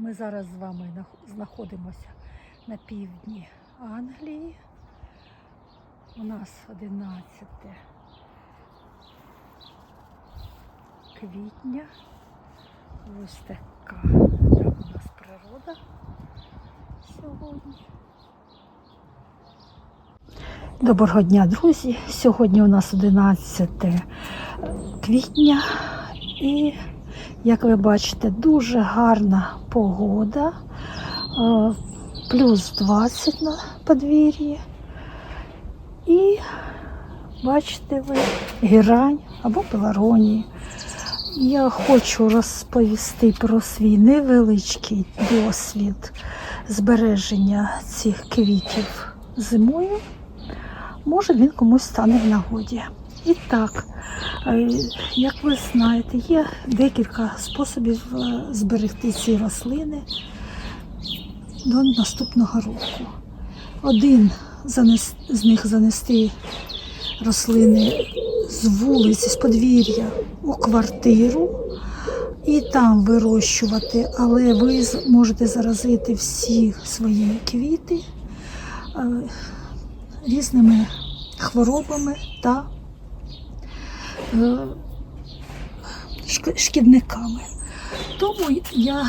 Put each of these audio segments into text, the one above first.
Ми зараз з вами знаходимося на півдні Англії. У нас 11 квітня. Ось така так у нас природа сьогодні. Доброго дня, друзі! Сьогодні у нас 11 квітня і, як ви бачите, дуже гарна погода. Е, Плюс 20 на подвір'ї. І бачите ви герань або пеларонії. Я хочу розповісти про свій невеличкий досвід збереження цих квітів зимою. Може, він комусь стане в нагоді. І так, як ви знаєте, є декілька способів е, зберегти ці рослини до наступного року. Один з них занести рослини з вулиці, з подвір'я у квартиру і там вирощувати, але ви можете заразити всі свої квіти е, різними хворобами та е, шкідниками. Тому я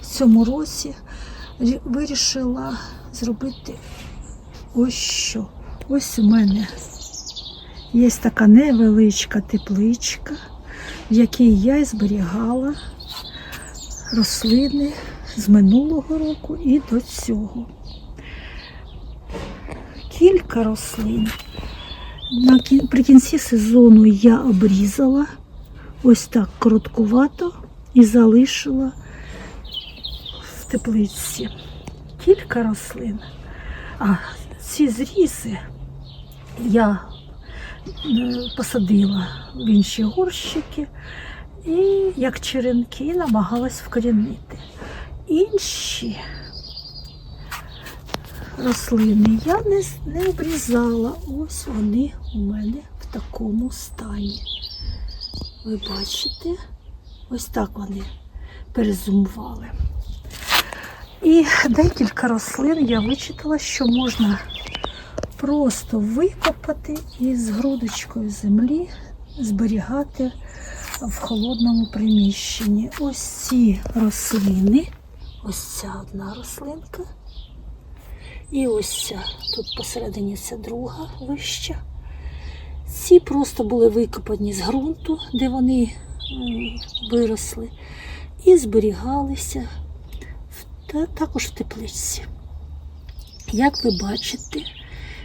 в цьому році вирішила зробити ось що. Ось у мене є така невеличка тепличка, в якій я зберігала рослини з минулого року і до цього. Кілька рослин. Наприкінці сезону я обрізала ось так короткувато і залишила в теплиці. Кілька рослин. А ці зрізи я е, посадила в інші горщики і як черенки намагалась вкорінити. Інші рослини я не, не обрізала. Ось вони у мене в такому стані. Ви бачите, ось так вони перезумували. І декілька рослин я вичитала, що можна просто викопати і з грудочкою землі зберігати в холодному приміщенні. Ось ці рослини, ось ця одна рослинка. І ось ця, тут посередині ця друга вища. Ці просто були викопані з ґрунту, де вони виросли, і зберігалися та, також в теплиці. Як ви бачите,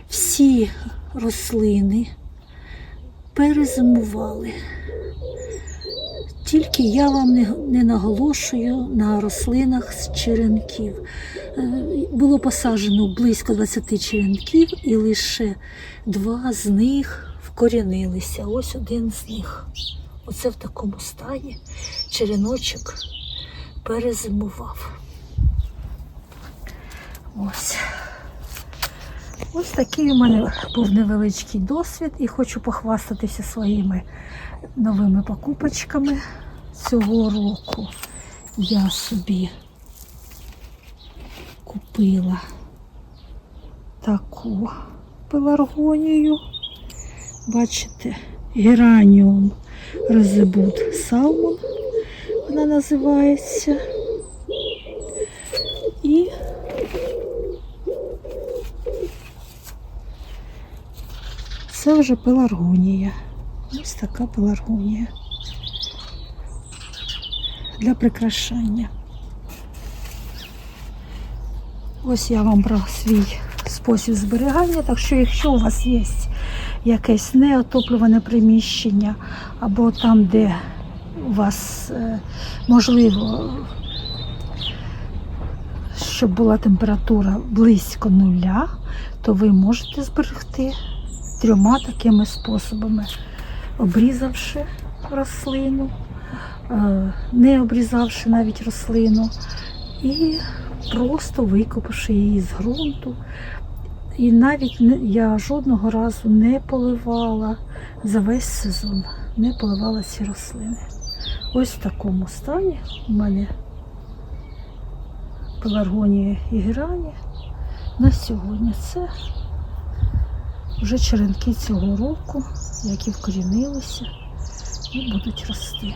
всі рослини перезимували. Тільки я вам не, не наголошую на рослинах з черенків. Е, Було посаджено близько 20 черенків, і лише два з них вкорінилися. Ось один з них. Оце в такому стані череночок перезимував. Ось. Ось такий у мене був невеличкий досвід і хочу похвастатися своїми новими покупочками. Цього року я собі купила таку пеларгонію. Бачите, гераніум розебут салмон вона називається. І це вже пеларгонія. Ось така пеларгонія для прикрашання. Ось я вам про свій спосіб зберігання. Так що, якщо у вас є якесь неотоплюване приміщення, або там, де у вас е, можливо, щоб була температура близько нуля, то ви можете зберегти трьома такими способами, обрізавши рослину, не обрізавши навіть рослину, і просто викопавши її з ґрунту. І навіть я жодного разу не поливала за весь сезон, не поливала ці рослини. Ось в такому стані у мене пеларгонія і герані на сьогодні. Це вже черенки цього року, які вкорінилися і будуть рости.